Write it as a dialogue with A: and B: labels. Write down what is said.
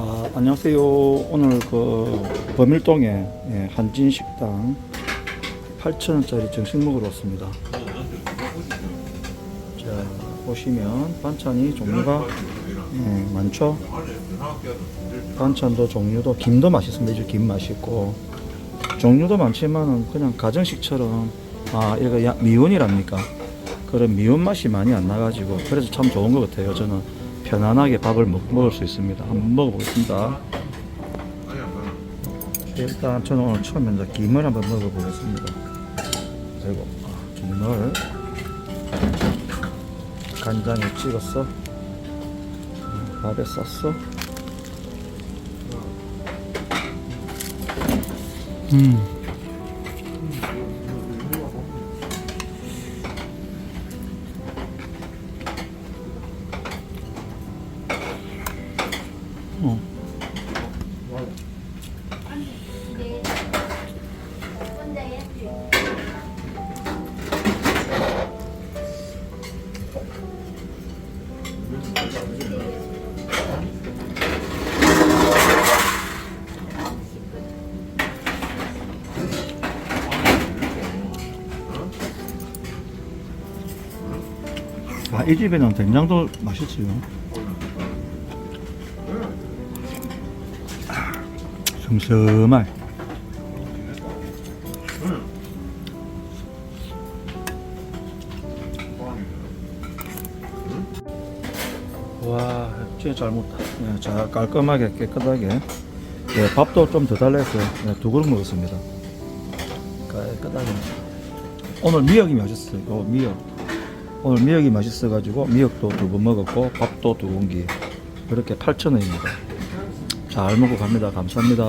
A: 아, 안녕하세요. 오늘 그 범일동에 예, 한진 식당 8,000원짜리 정식 먹으러 왔습니다. 자, 보시면 반찬이 종류가 예, 많죠? 반찬도 종류도 김도 맛있습니다. 이제 김 맛있고 종류도 많지만은 그냥 가정식처럼 아 이거 야- 미원이랍니까? 그런 미원 맛이 많이 안 나가지고 그래서 참 좋은 것 같아요. 저는 편안하게 밥을 먹, 먹을 수 있습니다. 한번 먹어보겠습니다. 일단 저는 오늘 처음에 이제 김을 한번 먹어보겠습니다. 그리고 아, 김을 간장에 찍었어. 음, 밥에 쌌어. 음. 어. 아, 이 집에는 된장도 맛있지요. 슴슴할. 와, 진짜 잘 먹다. 네, 자, 깔끔하게 깨끗하게. 네, 밥도 좀 더 달랬어요. 네, 두 그릇 먹었습니다. 깨끗하게. 오늘 미역이 맛있어요. 어, 미역. 오늘 미역이 맛있어 가지고 미역도 두 번 먹었고 밥도 두 공기. 이렇게 8,000원입니다. 잘 먹고 갑니다. 감사합니다.